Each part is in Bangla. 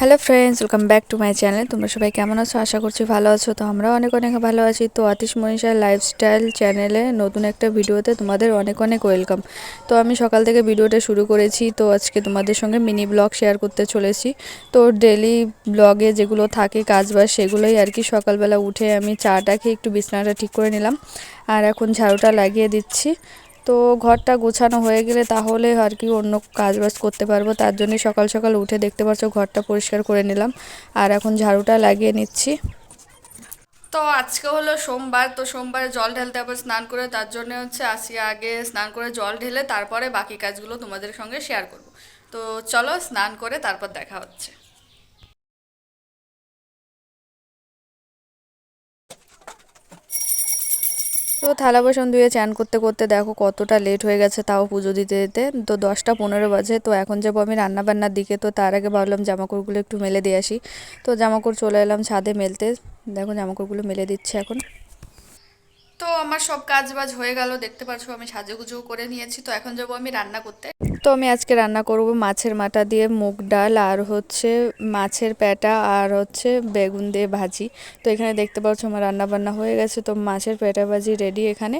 Hello friends welcome back to my channel তোমরা সবাই কেমন আছো? আশা করছি ভালো আছো। তো আমরা অনেক অনেক ভালো আছি। তো আতিশ মনীষার লাইফস্টাইল চ্যানেলে নতুন একটা ভিডিওতে তোমাদের অনেক অনেক ওয়েলকাম তো আমি সকাল থেকে ভিডিওটা শুরু করেছি। তো আজকে তোমাদের সঙ্গে মিনি ব্লগ শেয়ার করতে চলেছি। তো ডেলি ব্লগে যেগুলো থাকে, কাজবাজ, সেগুলোই আর কি সকালবেলা উঠে আমি চাটা খেয়ে একটু বিছানাটা ঠিক করে নিলাম। আর এখন ঝাড়ুটা লাগিয়ে দিচ্ছি। তো ঘরটা গোছানো হয়ে গেলে তাহলে আর কি অন্য কাজ বাজ করতে পারব। তার জন্য সকাল সকাল উঠে দেখতে পাচ্ছ ঘরটা পরিষ্কার করে নিলাম। আর এখন ঝাড়ুটা লাগিয়ে নিচ্ছি। তো আজকে হলো সোমবার, তো সোমবারে জল ঢালতে আবার স্নান করে, তার জন্য হচ্ছে আসি আগে স্নান করে জল ঢেলে তারপরে বাকি কাজগুলো তোমাদের সঙ্গে শেয়ার করব। তো চলো স্নান করে তারপর দেখা হচ্ছে। তো থালা বাসন ধুয়ে চ্যান করতে করতে দেখো কতটা লেট হয়ে গেছে তাও পুজো দিতে দিতে। তো দশটা পনেরো বাজে, তো এখন যাব আমি রান্না বান্নার দিকে। তো তার আগে ভাবলাম জামাকাপড়গুলো একটু মেলে দিয়ে আসি। তো জামাকাপড় চলে এলাম ছাদে মেলতে। দেখো জামাকাপড়গুলো মেলে দিচ্ছে এখন। তো আমার সব কাজ বাজ হয়ে গেল, দেখতে পাচ্ছ আমি সাজুগুজু করে নিয়েছি। তো এখন যাব আমি রান্না করতে। তো আমি আজকে রান্না করব মাছের মাথা দিয়ে মুগ ডাল আর হচ্ছে মাছের পেটা আর হচ্ছে বেগুন দিয়ে ভাজি। তো এখানে দেখতে পাচ্ছ আমার রান্না বান্না হয়ে গেছে। তো মাছের পেটা ভাজি রেডি এখানে।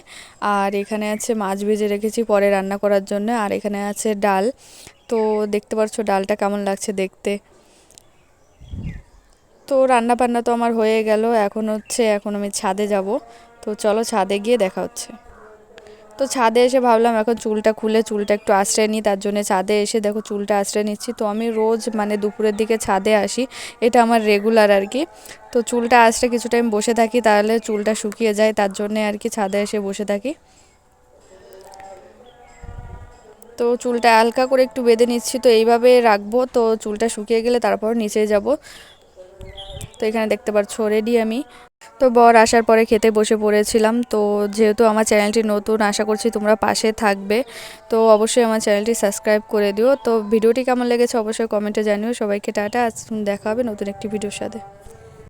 আর এখানে আছে মাছ ভেজে রেখেছি পরে রান্না করার জন্য। আর এখানে আছে ডাল। তো দেখতে পাচ্ছ ডালটা কেমন লাগছে দেখতে। তো রান্না বান্না তো আমার হয়ে গেল। এখন হচ্ছে এখন আমি ছাদে যাব। তো চলো ছাদে গিয়ে দেখা হচ্ছে। তো ছাদে এসে ভাবলাম, এখন চুলটা খুলে চুলটা একটু আশ্রয় নিই, তার জন্য ছাদে এসে দেখো চুলটা আশ্রয় নিচ্ছি। তো আমি রোজ মানে দুপুরের দিকে ছাদে আসি, এটা আমার রেগুলার আর কি তো চুলটা আশ্রে কিছু টাইম বসে থাকি, তাহলে চুলটা শুকিয়ে যায়, তার জন্য আর কি ছাদে এসে বসে থাকি। তো চুলটা হালকা করে একটু বেঁধে নিচ্ছি, তো এইভাবে রাখব। তো চুলটা শুকিয়ে গেলে তারপর নিচে যাব। তো এখানে দেখতে পাচ্ছ রেডি আমি। তো বর আসার পরে খেতে বসে পড়েছিলাম। তো যেহেতু আমার চ্যানেলটি নতুন, আশা করছি তোমরা পাশে থাকবে। তো অবশ্যই আমার চ্যানেলটি সাবস্ক্রাইব করে দিও। তো ভিডিওটি কেমন লেগেছে অবশ্যই কমেন্টে জানিও। সবাইকে টাটা, আজ দেখা হবে নতুন একটি ভিডিওর সাথে।